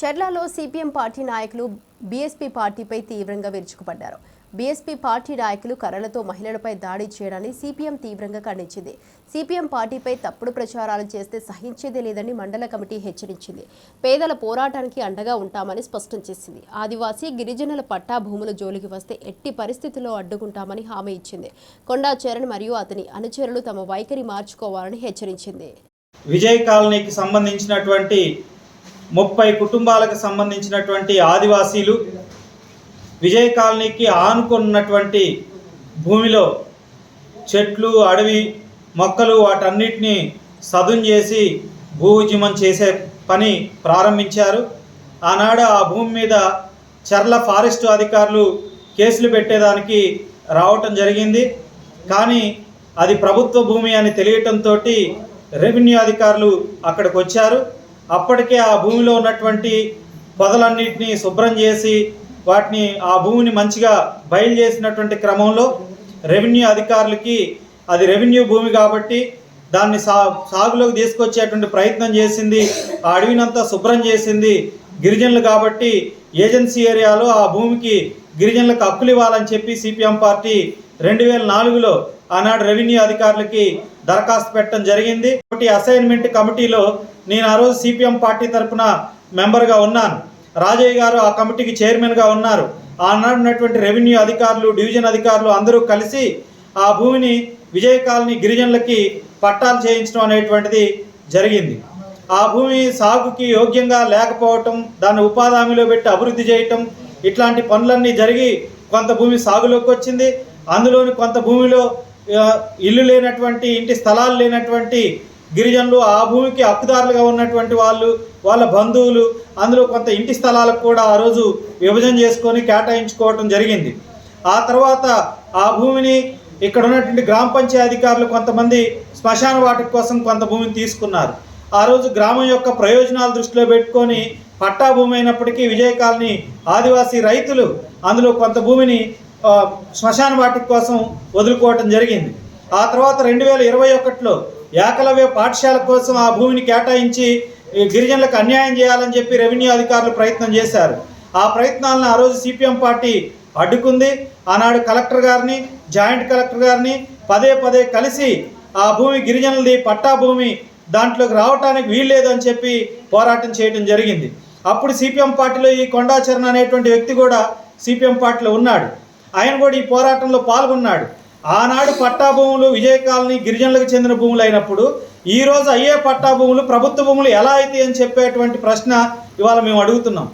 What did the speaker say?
చెర్లలో CPM party నాయకులు BSP పార్టీపై తీవ్రంగా విరుచుకుపడ్డారు. బీఎస్పీ పార్టీ నాయకులు కర్రలతో మహిళలపై దాడి చేయడాన్ని సిపిఎం తీవ్రంగా ఖండించింది. సిపిఎం పార్టీపై తప్పుడు ప్రచారాలు చేస్తే సహించేదే లేదని మండల కమిటీ హెచ్చరించింది. పేదల పోరాటానికి అండగా ఉంటామని స్పష్టం చేసింది. ఆదివాసీ గిరిజనుల పట్టా భూముల జోలికి వస్తే ఎట్టి పరిస్థితుల్లో అడ్డుకుంటామని హామీ ఇచ్చింది. కొండా చరణ్ మరియు అతని అనుచరులు తమ వైఖరి మార్చుకోవాలని హెచ్చరించింది. విజయ్ కాలనీకి సంబంధించినటువంటి ముప్పై కుటుంబాలకు సంబంధించినటువంటి ఆదివాసీలు విజయ కాలనీకి ఆనుకున్నటువంటి భూమిలో చెట్లు అడవి మొక్కలు వాటన్నిటిని సదును చేసి భూ ఉద్యమం చేసే పని ప్రారంభించారు. ఆనాడు ఆ భూమి మీద చర్ల ఫారెస్ట్ అధికారులు కేసులు పెట్టేదానికి రావటం జరిగింది. కానీ అది ప్రభుత్వ భూమి అని తెలియటంతో రెవెన్యూ అధికారులు అక్కడికి వచ్చారు అప్పటికే ఆ భూమిలో ఉన్నటువంటి పొదలన్నింటినీ శుభ్రం చేసి వాటిని ఆ భూమిని మంచిగా బయలు చేసినటువంటి క్రమంలో రెవెన్యూ అధికారులకి అది రెవెన్యూ భూమి కాబట్టి దాన్ని సా సాగులోకి తీసుకొచ్చేటువంటి ప్రయత్నం చేసింది ఆ అడవినంతా శుభ్రం చేసింది గిరిజనులు కాబట్టి ఏజెన్సీ ఏరియాలో ఆ భూమికి గిరిజనులకు హక్కులు ఇవ్వాలని చెప్పి సిపిఎం పార్టీ రెండు వేల నాలుగులో ఆనాడు రెవెన్యూ అధికారులకి దరఖాస్తు పెట్టడం జరిగింది. ఒకటి అసైన్మెంట్ కమిటీలో నేను ఆ రోజు సిపిఎం పార్టీ తరఫున మెంబర్గా ఉన్నాను. రాజయ్య గారు ఆ కమిటీకి చైర్మన్గా ఉన్నారు. ఆనాడున్నటువంటి రెవెన్యూ అధికారులు డివిజన్ అధికారులు అందరూ కలిసి ఆ భూమిని విజయ కాలనీ గిరిజనులకి పట్టాలు చేయించడం అనేటువంటిది జరిగింది. ఆ భూమి సాగుకి యోగ్యంగా లేకపోవటం దాన్ని ఉపాధి హామీలో పెట్టి అభివృద్ధి చేయటం ఇట్లాంటి పనులన్నీ జరిగి కొంత భూమి సాగులోకి వచ్చింది. అందులోని కొంత భూమిలో ఇల్లు లేనటువంటి ఇంటి స్థలాలు లేనటువంటి గిరిజనులు ఆ భూమికి హక్కుదారులుగా ఉన్నటువంటి వాళ్ళు వాళ్ళ బంధువులు అందులో కొంత ఇంటి స్థలాలకు కూడా ఆ రోజు విభజన చేసుకొని కేటాయించుకోవటం జరిగింది. ఆ తర్వాత ఆ భూమిని ఇక్కడ ఉన్నటువంటి గ్రామ పంచాయతీ అధికారులు కొంతమంది శ్మశాన వాటి కోసం కొంత భూమిని తీసుకున్నారు. ఆ రోజు గ్రామం యొక్క ప్రయోజనాలు దృష్టిలో పెట్టుకొని పట్టా భూమి అయినప్పటికీ విజయ కాలనీ ఆదివాసీ రైతులు అందులో కొంత భూమిని శ్మశాన వాటి కోసం వదులుకోవటం జరిగింది. ఆ తర్వాత రెండు వేల ఇరవై ఒకటిలో ఏకలవ్య పాఠశాల కోసం ఆ భూమిని కేటాయించి గిరిజనులకు అన్యాయం చేయాలని చెప్పి రెవెన్యూ అధికారులు ప్రయత్నం చేశారు. ఆ ప్రయత్నాలను ఆ రోజు సిపిఎం పార్టీ అడ్డుకుంది. ఆనాడు కలెక్టర్ గారిని జాయింట్ కలెక్టర్ గారిని పదే పదే కలిసి ఆ భూమి గిరిజనులది పట్టా భూమి దాంట్లోకి రావటానికి వీల్లేదు అని చెప్పి పోరాటం చేయడం జరిగింది. అప్పుడు సిపిఎం పార్టీలో ఈ కొండాచరణ అనేటువంటి వ్యక్తి కూడా సిపిఎం పార్టీలో ఉన్నాడు. ఆయన కూడా ఈ పోరాటంలో పాల్గొన్నాడు. ఆనాడు పట్టా భూములు విజయ కాలనీ గిరిజనులకు చెందిన భూములు అయినప్పుడు ఈ రోజు అయ్యే పట్టా భూములు ప్రభుత్వ భూములు ఎలా అయితే అని చెప్పేటువంటి ప్రశ్న ఇవాళ మేము అడుగుతున్నాం.